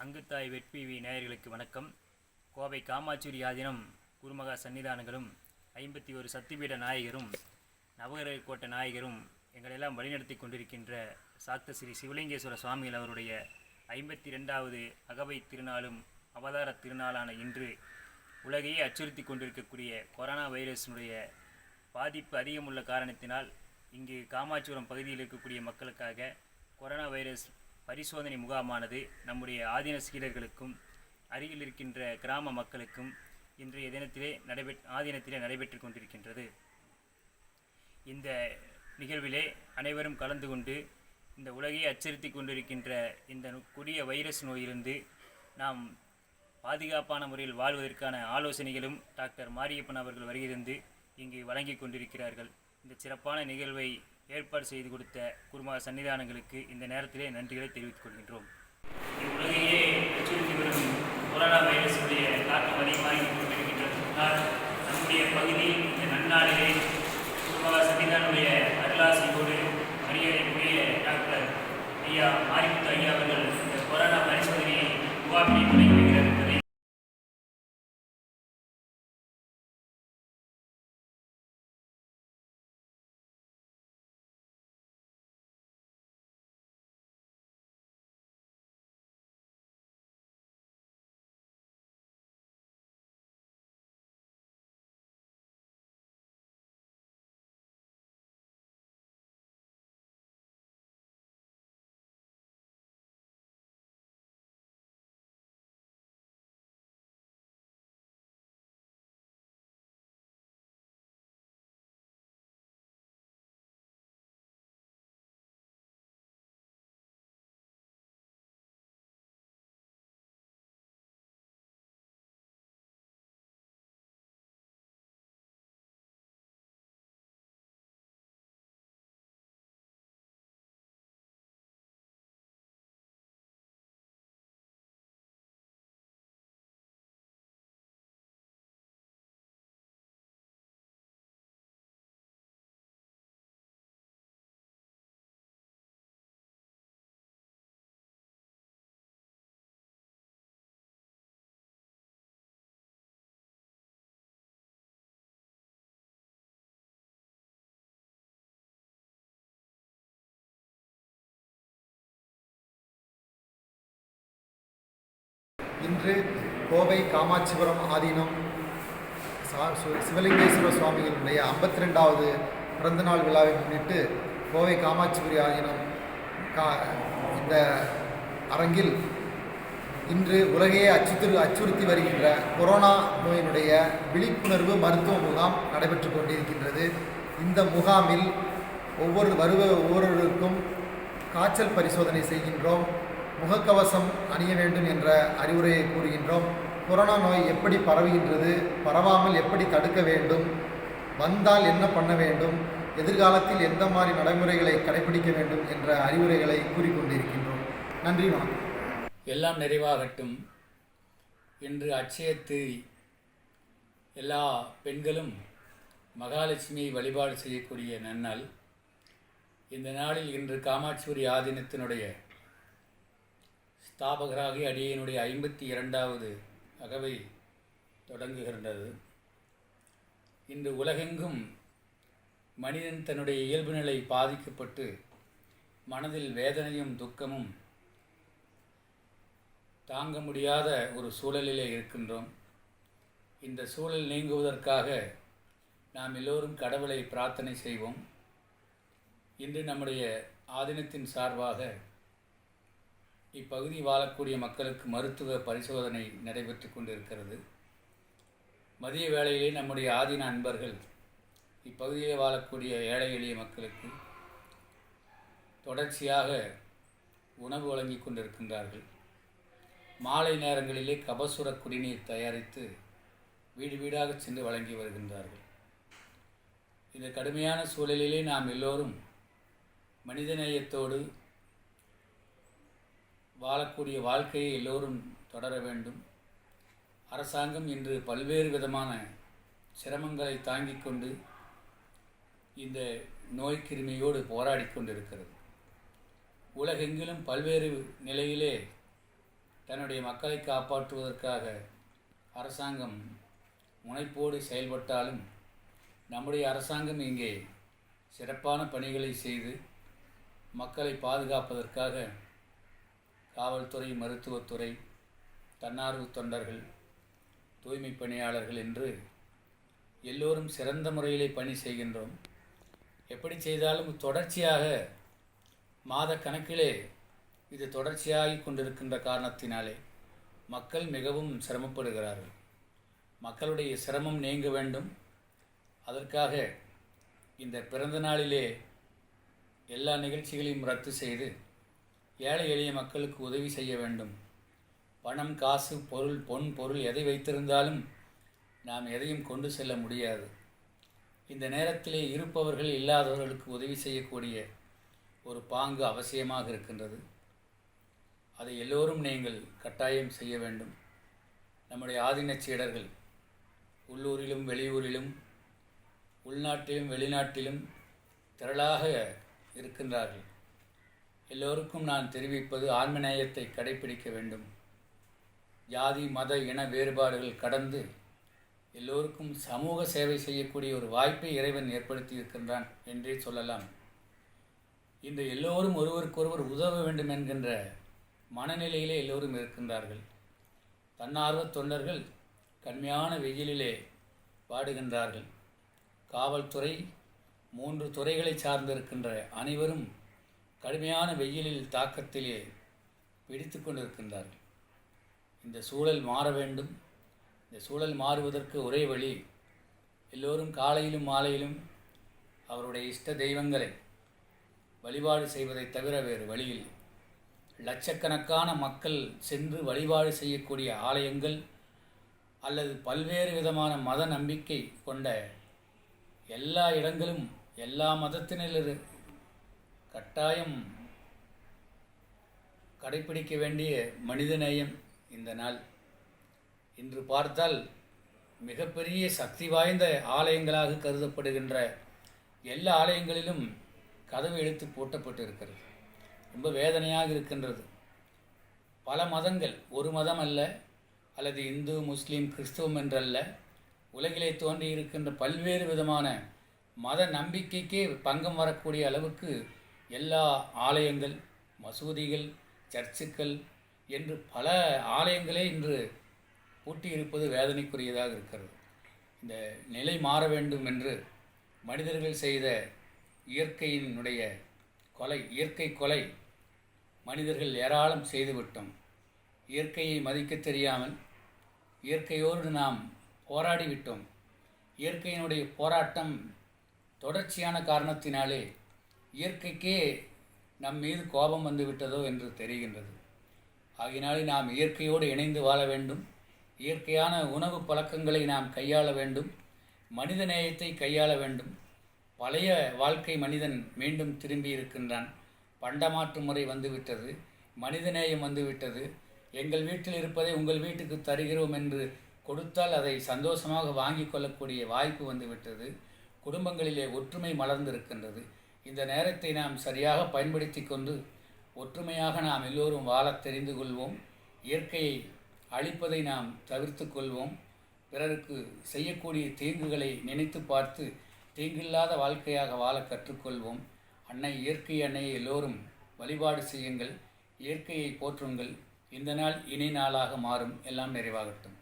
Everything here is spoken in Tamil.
அங்குத்தாய் வெட்பிவி நேயர்களுக்கு வணக்கம். கோவை காமாட்சியுரி ஆதீனம் குருமகா சன்னிதானங்களும் ஐம்பத்தி ஒரு சக்திபீட நாயகரும் நவகிரக கோட்டை நாயகரும் எங்களெல்லாம் வழிநடத்தி கொண்டிருக்கின்ற சாக்த ஸ்ரீ சிவலிங்கேஸ்வர சுவாமிகள் அவருடைய ஐம்பத்தி ரெண்டாவது அகவை திருநாளும் அவதார திருநாளான இன்று உலகையே அச்சுறுத்தி கொண்டிருக்கக்கூடிய கொரோனா வைரஸினுடைய பாதிப்பு அதிகமுள்ள காரணத்தினால் இங்கு காமாட்சிபுரம் பகுதியில் இருக்கக்கூடிய மக்களுக்காக கொரோனா வைரஸ் பரிசோதனை முகாமானது நம்முடைய ஆதீன சீடர்களுக்கும் அருகில் இருக்கின்ற கிராம மக்களுக்கும் இன்றைய தினத்திலே நடைபெற் ஆதீனத்திலே நடைபெற்று கொண்டிருக்கின்றது. இந்த நிகழ்விலே அனைவரும் கலந்து கொண்டு இந்த உலகையே அச்சுறுத்தி கொண்டிருக்கின்ற இந்த கொடிய வைரஸ் நோயிலிருந்து நாம் பாதுகாப்பான முறையில் வாழ்வதற்கான ஆலோசனைகளும் டாக்டர் மாரியப்பன் அவர்கள் வருகிறது இங்கு வழங்கி கொண்டிருக்கிறார்கள். இந்த சிறப்பான நிகழ்வை ஏற்பாடு செய்து கொடுத்த குருமக சன்னிதானங்களுக்கு இந்த நேரத்திலே நன்றிகளை தெரிவித்துக் கொள்கின்றோம். உலகையே அச்சுறுத்தி வரும் கொரோனா வைரஸுடைய தாக்கம் அதிகமாகி கொண்டிருக்கின்றதனால் நம்முடைய பகுதி இந்த நன்னாளிலே குருமக சன்னிதானுடைய அருளாசியோடு மரியாதைக்குரிய டாக்டர் ஐயா மாரிமுத்து ஐயா அவர்கள் இந்த கொரோனா பரிசோதனையை உருவாக்கி தொடங்கி இன்று கோவை காமாட்சிபுரம் ஆதீனம். சா- சிவலிங்கேஸ்வர சுவாமிகளுடைய ஐம்பத்தி ரெண்டாவது பிறந்தநாள் விழாவை முன்னிட்டு கோவை காமாட்சிபுரி ஆதீனம் கா இந்த அரங்கில் இன்று உலகையே அச்சுத்து அச்சுறுத்தி வருகின்ற கொரோனா நோயினுடைய விழிப்புணர்வு மருத்துவ முகாம் நடைபெற்று கொண்டிருக்கின்றது. இந்த முகாமில் ஒவ்வொரு வருவ ஒவ்வொருவருக்கும் காய்ச்சல் பரிசோதனை செய்கின்றோம். முகக்கவசம் அணிய வேண்டும் என்ற அறிவுரையை கூறுகின்றோம். கொரோனா நோய் எப்படி பரவுகின்றது பரவாமல் எப்படி தடுக்க வேண்டும் வந்தால் என்ன பண்ண வேண்டும் எதிர்காலத்தில் எந்த மாதிரி நடைமுறைகளை கடைபிடிக்க வேண்டும் என்ற அறிவுரைகளை கூறிக்கொண்டிருக்கின்றோம். நன்றி வணக்கம். எல்லாம் நிறைவாகட்டும். இன்று அச்சயத்து எல்லா பெண்களும் மகாலட்சுமியை வழிபாடு செய்யக்கூடிய நன்னாள். இந்த நாளில் இன்று காமாட்சிபுரி ஆதீனத்தினுடைய ஸ்தாபகராகி அடியனுடைய ஐம்பத்தி இரண்டாவது அகவை தொடங்குகின்றது. இன்று உலகெங்கும் மனிதன் தன்னுடைய இயல்பு நிலை பாதிக்கப்பட்டு மனதில் வேதனையும் துக்கமும் தாங்க முடியாத ஒரு சூழலிலே இருக்கின்றோம். இந்த சூழல் நீங்குவதற்காக நாம் எல்லோரும் கடவுளை பிரார்த்தனை செய்வோம். இன்று நம்முடைய ஆதீனத்தின் சார்பாக இப்பகுதி வாழக்கூடிய மக்களுக்கு மருத்துவ பரிசோதனை நடைபெற்று கொண்டிருக்கிறது. மதிய வேளையிலே நம்முடைய ஆதீன அன்பர்கள் இப்பகுதியிலே வாழக்கூடிய ஏழை எளிய மக்களுக்கு தொடர்ச்சியாக உணவு வழங்கி கொண்டிருக்கின்றார்கள். மாலை நேரங்களிலே கபசுர குடிநீர் தயாரித்து வீடு வீடாக சென்று வழங்கி வருகின்றார்கள். இந்த கடுமையான சூழலிலே நாம் எல்லோரும் மனிதநேயத்தோடு வாழக்கூடிய வாழ்க்கையை எல்லோரும் தொடர வேண்டும். அரசாங்கம் இன்று பல்வேறு விதமான சிரமங்களை தாங்கிக் கொண்டு இந்த நோய் கிருமியோடு போராடி கொண்டிருக்கிறது. உலகெங்கிலும் பல்வேறு நிலையிலே தன்னுடைய மக்களை காப்பாற்றுவதற்காக அரசாங்கம் முனைப்போடு செயல்பட்டாலும் நம்முடைய அரசாங்கம் இங்கே சிறப்பான பணிகளை செய்து மக்களை பாதுகாப்பதற்காக காவல்துறை மருத்துவத்துறை தன்னார்வ தொண்டர்கள் தூய்மை பணியாளர்கள் என்று எல்லோரும் சிறந்த முறையிலே பணி செய்கின்றோம். எப்படி செய்தாலும் தொடர்ச்சியாக மாத கணக்கிலே இது தொடர்ச்சியாகி கொண்டிருக்கின்ற காரணத்தினாலே மக்கள் மிகவும் சிரமப்படுகிறார்கள். மக்களுடைய சிரமம் நீங்க வேண்டும். அதற்காக இந்த பிறந்த நாளிலே எல்லா நிகழ்ச்சிகளையும் ரத்து செய்து ஏழை எளிய மக்களுக்கு உதவி செய்ய வேண்டும். பணம் காசு பொருள் பொன் பொருள் எதை வைத்திருந்தாலும் நாம் எதையும் கொண்டு செல்ல முடியாது. இந்த நேரத்திலே இருப்பவர்கள் இல்லாதவர்களுக்கு உதவி செய்யக்கூடிய ஒரு பாங்கு அவசியமாக இருக்கின்றது. அதை எல்லோரும் நீங்கள் கட்டாயம் செய்ய வேண்டும். நம்முடைய ஆதீனச் சீடர்கள் உள்ளூரிலும் வெளியூரிலும் உள்நாட்டிலும் வெளிநாட்டிலும் திரளாக இருக்கின்றார்கள். எல்லோருக்கும் நான் தெரிவிப்பது ஆன்மநேயத்தை கடைபிடிக்க வேண்டும். ஜாதி மத இன வேறுபாடுகள் கடந்து எல்லோருக்கும் சமூக சேவை செய்யக்கூடிய ஒரு வாய்ப்பை இறைவன் ஏற்படுத்தி இருக்கின்றான் என்றே சொல்லலாம். இன்று எல்லோரும் ஒருவருக்கொருவர் உதவ வேண்டும் என்கின்ற மனநிலையிலே எல்லோரும் இருக்கின்றார்கள். தன்னார்வ தொண்டர்கள் கடுமையான வெயிலிலே பாடுகின்றார்கள் காவல்துறை மூன்று துறைகளை சார்ந்திருக்கின்ற அனைவரும் கடுமையான வெயிலில் தாக்கத்திலே பிடித்து கொண்டிருக்கின்றார்கள். இந்த சூழல் மாற வேண்டும். இந்த சூழல் மாறுவதற்கு ஒரே வழி எல்லோரும் காலையிலும் மாலையிலும் அவருடைய இஷ்ட தெய்வங்களை வழிபாடு செய்வதை தவிர வேறு வழியில் லட்சக்கணக்கான மக்கள் சென்று வழிபாடு செய்யக்கூடிய ஆலயங்கள் அல்லது பல்வேறு விதமான மத நம்பிக்கை கொண்ட எல்லா இடங்களும் எல்லா மதத்தினர் கட்டாயம் கடைபிடிக்க வேண்டிய மனிதநேயம் இந்த நாள். இன்று பார்த்தால் மிகப்பெரிய சக்தி வாய்ந்த ஆலயங்களாக கருதப்படுகின்ற எல்லா ஆலயங்களிலும் கதவு இழுத்து பூட்டப்பட்டு இருக்கிறது ரொம்ப வேதனையாக இருக்கின்றது. பல மதங்கள் ஒரு மதம் அல்ல அல்லது இந்து முஸ்லீம் கிறிஸ்துவம் என்றல்ல உலகிலே தோன்றி இருக்கின்ற பல்வேறு விதமான மத நம்பிக்கைக்கே பங்கம் வரக்கூடிய அளவுக்கு எல்லா ஆலயங்கள் மசூதிகள் சர்ச்சுக்கள் என்று பல ஆலயங்களே இன்று பூட்டியிருப்பது வேதனைக்குரியதாக இருக்கிறது. இந்த நிலை மாற வேண்டும் என்று மனிதர்கள் செய்த இயற்கையினுடைய கொலை இயற்கை கொலை மனிதர்கள் ஏராளம் செய்துவிட்டோம். இயற்கையை மதிக்க தெரியாமல் இயற்கையோடு நாம் போராடிவிட்டோம். இயற்கையினுடைய போராட்டம் தொடர்ச்சியான காரணத்தினாலே இயற்கைக்கே நம் மீது கோபம் வந்து விட்டதோ என்று தெரிகின்றது. ஆகினாலே நாம் இயற்கையோடு இணைந்து வாழ வேண்டும். இயற்கையான உணவு பழக்கங்களை நாம் கையாள வேண்டும். மனித நேயத்தை கையாள வேண்டும். பழைய வாழ்க்கை மனிதன் மீண்டும் திரும்பி இருக்கின்றான். பண்டமாற்று முறை வந்துவிட்டது மனிதநேயம் வந்துவிட்டது எங்கள் வீட்டில் இருப்பதை உங்கள் வீட்டுக்கு தருகிறோம் என்று கொடுத்தால் அதை சந்தோஷமாக வாங்கி கொள்ளக்கூடிய வாய்ப்பு வந்துவிட்டது குடும்பங்களிலே ஒற்றுமை மலர்ந்திருக்கின்றது. இந்த நேரத்தை நாம் சரியாக பயன்படுத்தி கொண்டு ஒற்றுமையாக நாம் எல்லோரும் வாழத் தெரிந்து கொள்வோம். இயற்கையை அழிப்பதை நாம் தவிர்த்து கொள்வோம். பிறருக்கு செய்யக்கூடிய தீங்குகளை நினைத்து பார்த்து தீங்கில்லாத வாழ்க்கையாக வாழ கற்றுக்கொள்வோம். அன்னை இயற்கை அன்னையை எல்லோரும் வழிபாடு செய்யுங்கள். இயற்கையை போற்றுங்கள். இந்த நாள் இனி நாளாக மாறும். எல்லாம் நிறைவாகட்டும்.